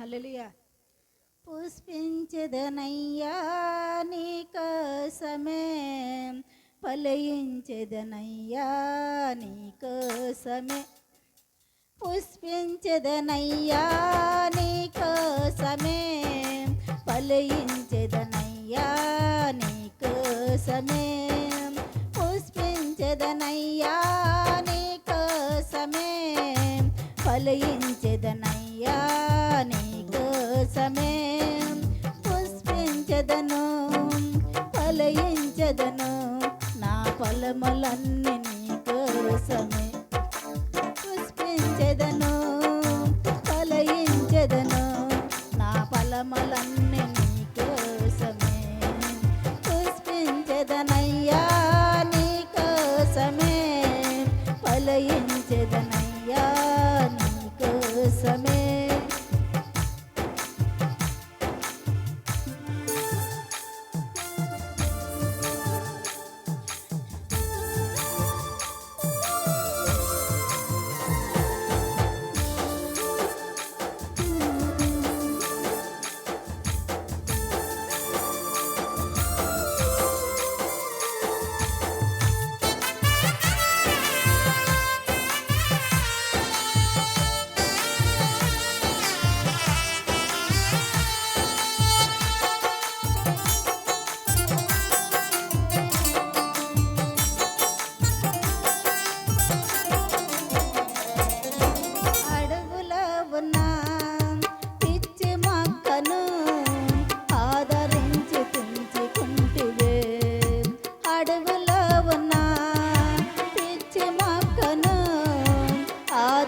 హల్లెలూయా. పుష్పించదనయ్యా నీ కోసమే ఫలయించదనయ్యా నీ కోసమే. పుష్పించదనయ్యా నీ కోసమే ఫలయించదనయ్యా నీ కోసమే. ఫలములన్నీ నీ కోసమే. పుష్పించెదను ఫలయించెదను నా ఫలములన్నీ నీ కోసమే. పుష్పించెదనయ్యా నీ కోసమే. ఫలయించెదనయ్యా నీ కోసమే.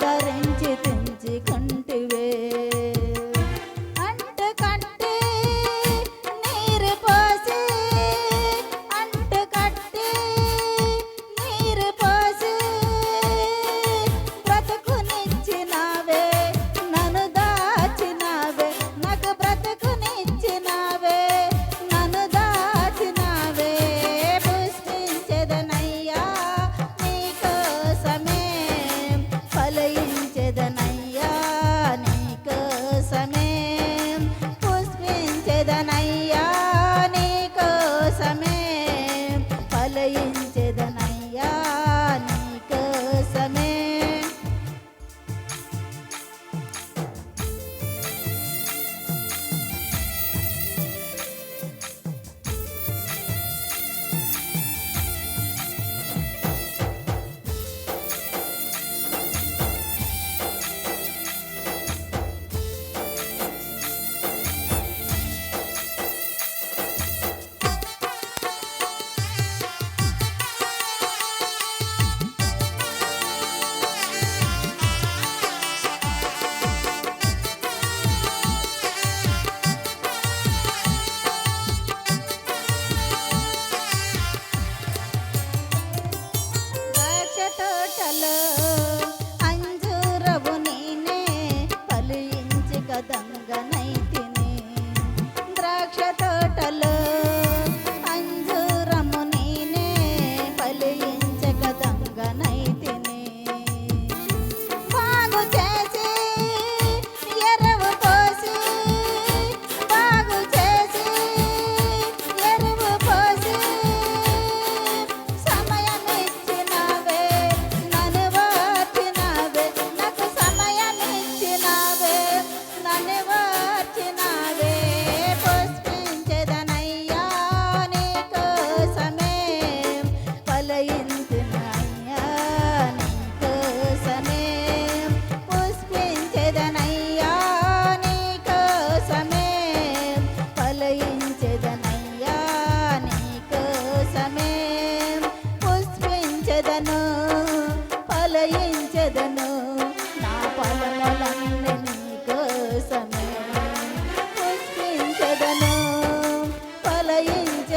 ತರ ಅಟಲ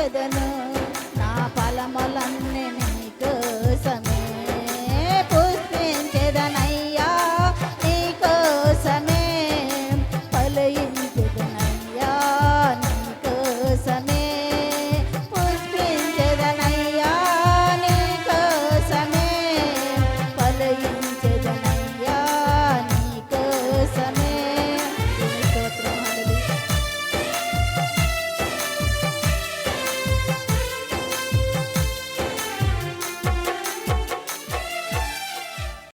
de nuevo.